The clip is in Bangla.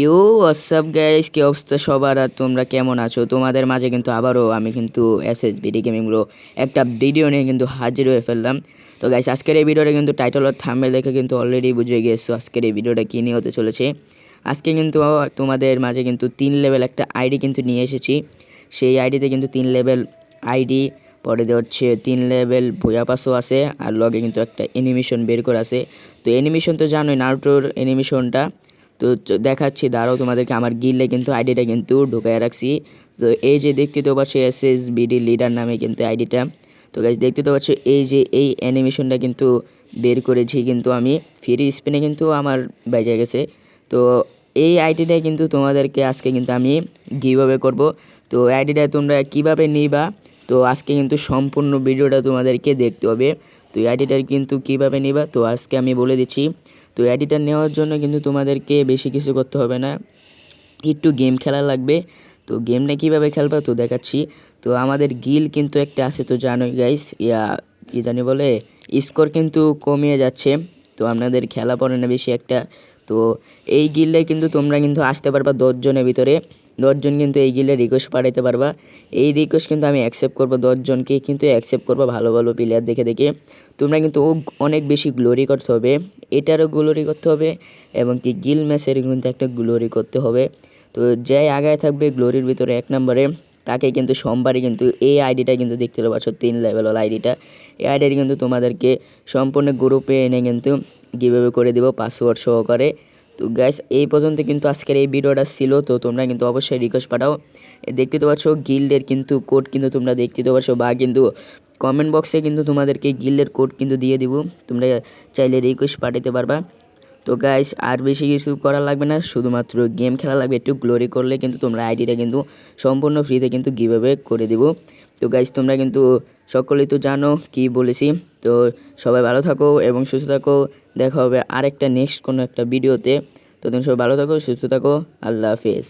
ইউ হোয়াটসঅ্যাপ গাইস কি অবস্থা সবার? আর তোমরা কেমন আছো? তোমাদের মাঝে কিন্তু আবারও আমি কিন্তু S S BD gaming bro একটা ভিডিও নিয়ে কিন্তু হাজির হয়ে ফেললাম। তো গাইস আজকের এই ভিডিওটা কিন্তু টাইটেল আর থাম্বনেল দেখে কিন্তু অলরেডি বুঝে গিয়েছো আজকের এই ভিডিওটা কী নিয়ে হতে চলেছে। আজকে কিন্তু তোমাদের মাঝে কিন্তু তিন লেভেল একটা আইডি কিন্তু নিয়ে এসেছি। সেই আইডিতে কিন্তু তিন লেভেল আইডি পরে হচ্ছে তিন লেভেল ভুয়া পাসও আছে, আর লগে কিন্তু একটা অ্যানিমেশন বের করে আছে। তো অ্যানিমেশন তো জানোই নারুটোর অ্যানিমেশনটা তো দেখাচ্ছি, দাঁড়াও তোমাদেরকে, আমার গিলে কিন্তু আইডিটা কিন্তু ঢুকায় রাখছি। তো এই যে দেখতে তো পাচ্ছ এস এস বিডি লিডার নামে কিন্তু আইডিটা তো গাইজ দেখতে তো পাচ্ছ, এই যে এই অ্যানিমেশনটা কিন্তু বের করেছি কিন্তু আমি। ফ্রি স্পিনে কিন্তু আমার বেজে গেছে। তো এই আইডিটা কিন্তু তোমাদেরকে আজকে কিন্তু আমি গিভাবে করব। তো আইডিটা তোমরা কীভাবে নিবা তো আজকে কিন্তু সম্পূর্ণ ভিডিওটা তোমাদেরকে দেখতে হবে। তো অ্যাডিটার কিন্তু কীভাবে নিবা, তো আজকে আমি বলে দিচ্ছি। তো আইডিটা নেওয়ার জন্য কিন্তু তোমাদেরকে বেশি কিছু করতে হবে না। একটু গেম খেলা লাগবে। তো গেমটা কীভাবে খেলবা তো দেখাচ্ছি। তো আমাদের গিল কিন্তু একটা আছে, তো জানোই গাইস ইয়া কি জানি বলে স্কোর কিন্তু কমিয়ে যাচ্ছে। তো আপনাদের খেলা পড়ে না বেশি একটা, তো এই গিল্ডে কিন্তু তোমরা কিন্তু আসতে পারবা দশজনের ভিতরে। দশজন কিন্তু এই গিল্ডে রিকোয়েস্ট পাঠাইতে পারবা। এই রিকোয়েস্ট কিন্তু আমি অ্যাকসেপ্ট করব দশজনকে কিন্তু অ্যাকসেপ্ট করব ভালো ভালো প্লেয়ার দেখে দেখে। তোমরা কিন্তু ও অনেক বেশি গ্লোরি করতে হবে, এটারও গ্লোরি করতে হবে এবং কি গিল ম্যাচের কিন্তু একটা গ্লোরি করতে হবে। তো যাই আগায় থাকবে গ্লোরির ভিতরে এক নম্বরে। তাকে কিন্তু সোমবারই কিন্তু এই আইডিটা কিন্তু দেখতে পাচ্ছ তিন লেভেল আইডিটা। এই আইডিটা কিন্তু তোমাদেরকে সম্পূর্ণ গ্রুপে এনে কিন্তু গিভওয়ে করে দেবো পাসওয়ার্ড সহকারে। তো গ্যাস এই পর্যন্ত কিন্তু আজকের এই ভিডিওটা ছিল, তো তোমরা কিন্তু অবশ্যই রিকোয়েস্ট পাঠাও। দেখতে তো পাচ্ছ গিল্ডের কিন্তু কোড কিন্তু তোমরা দেখতে তো পাচ্ছ, বা কিন্তু কমেন্ট বক্সে কিন্তু তোমাদেরকে গিল্ডের কোড কিন্তু দিয়ে দিব। তোমরা চাইলে রিকোয়েস্ট পাঠাতে পারবা। তো গাইস আর বেশি কিছু করা লাগবে না, শুধুমাত্র গেম খেলা লাগবে, একটু গ্লোরি করলে কিন্তু তোমরা আইডিটা কিন্তু সম্পূর্ণ ফ্রিতে কিন্তু গিভাবে করে দেবো। তো গাইস তোমরা কিন্তু সকলেই তো জানো কি বলেছি, তো সবাই ভালো থাকো এবং সুস্থ থাকো, দেখা হবে আরেকটা নেক্সট কোনো একটা ভিডিওতে তো তুমি সবাই ভালো থাকো, সুস্থ থাকো, আল্লাহ হাফেজ।